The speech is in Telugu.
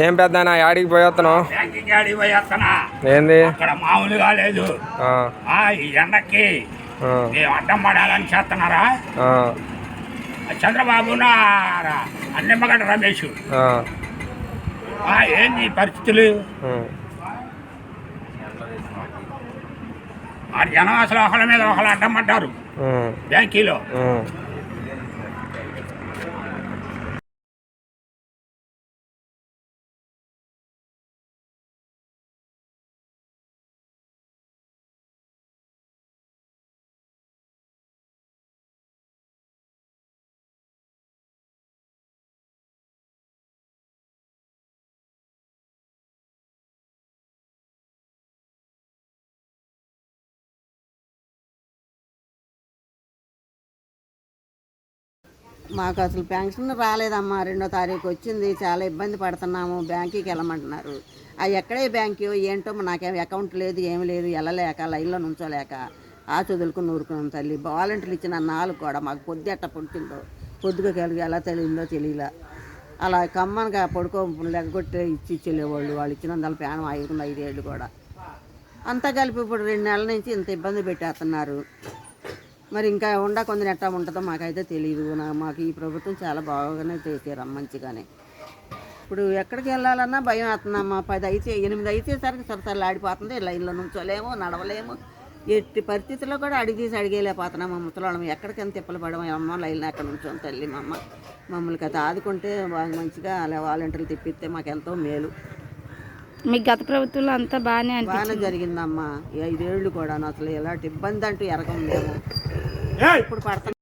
ఏం పెద్ద యాడికి పోయేస్తున్నావు పోయేస్తున్నా ఏంది? అక్కడ మామూలుగా లేదు. ఈ ఎండకి అడ్డం పడాలని చేస్తున్నారా చంద్రబాబు అన్నమ్మగడ్డ రమేష్. ఏంది పరిస్థితులు? జనం అసలు ఒకళ్ళ మీద ఒకళ్ళు అడ్డం పడ్డారు బ్యాంకీలో. మాకు అసలు పెన్షన్ రాలేదమ్మా రెండో తారీఖు వచ్చింది చాలా ఇబ్బంది పడుతున్నాము బ్యాంకుకి వెళ్ళమంటున్నారు. ఆ ఎక్కడే బ్యాంకు ఏంటో నాకేం అకౌంట్ లేదు ఏమి లేదు వెళ్ళలేక లైన్లో నుంచోలేక ఆ చదువులకు నూరుకున్నాం తల్లి. వాలంటీర్లు ఇచ్చిన నాలుగు కూడా మాకు పొద్దు ఎట్ట పుట్టిందో పొద్దుగా కలిగి ఎలా తెలియదో తెలియలే. అలా కమ్మనగా పడుకో లెగ్గొట్టే ఇచ్చి ఇచ్చేవాళ్ళు వాళ్ళు ఇచ్చినందువల్ల ప్రాణం ఐదు ఐదేళ్ళు కూడా. అంతా కలిపి ఇప్పుడు రెండు నెలల నుంచి ఇంత ఇబ్బంది పెట్టేస్తున్నారు. మరి ఇంకా ఉండా కొందరు ఎట్టా ఉంటుందో మాకైతే తెలియదు మాకు ఈ ప్రభుత్వం చాలా బాగానే చేశారు మంచిగానే. ఇప్పుడు ఎక్కడికి వెళ్ళాలన్నా భయం అవుతుందమ్మా పది అయితే ఎనిమిది అయితే సరికి సరసలు ఆడిపోతుంది లైన్లో నుంచోలేము నడవలేము. ఎట్టి పరిస్థితుల్లో కూడా అడిగి తీసి అడిగేలేకపోతున్నాం ముసలాళ్ళం ఎక్కడికైనా తిప్పలు పడము? అమ్మ లైన్లో ఎక్కడ నుంచో తల్లి మా అమ్మ. మమ్మల్ని కదా ఆదుకుంటే బాగా మంచిగా అలా వాలంటీర్లు తిప్పిస్తే మాకెంతో మేలు. మీకు గత ప్రభుత్వంలో అంతా బాగానే బాగానే జరిగిందమ్మా. ఐదేళ్ళు కూడా అసలు ఎలాంటి ఇబ్బంది అంటూ ఎరగం మేము ఇప్పుడు పడుతున్న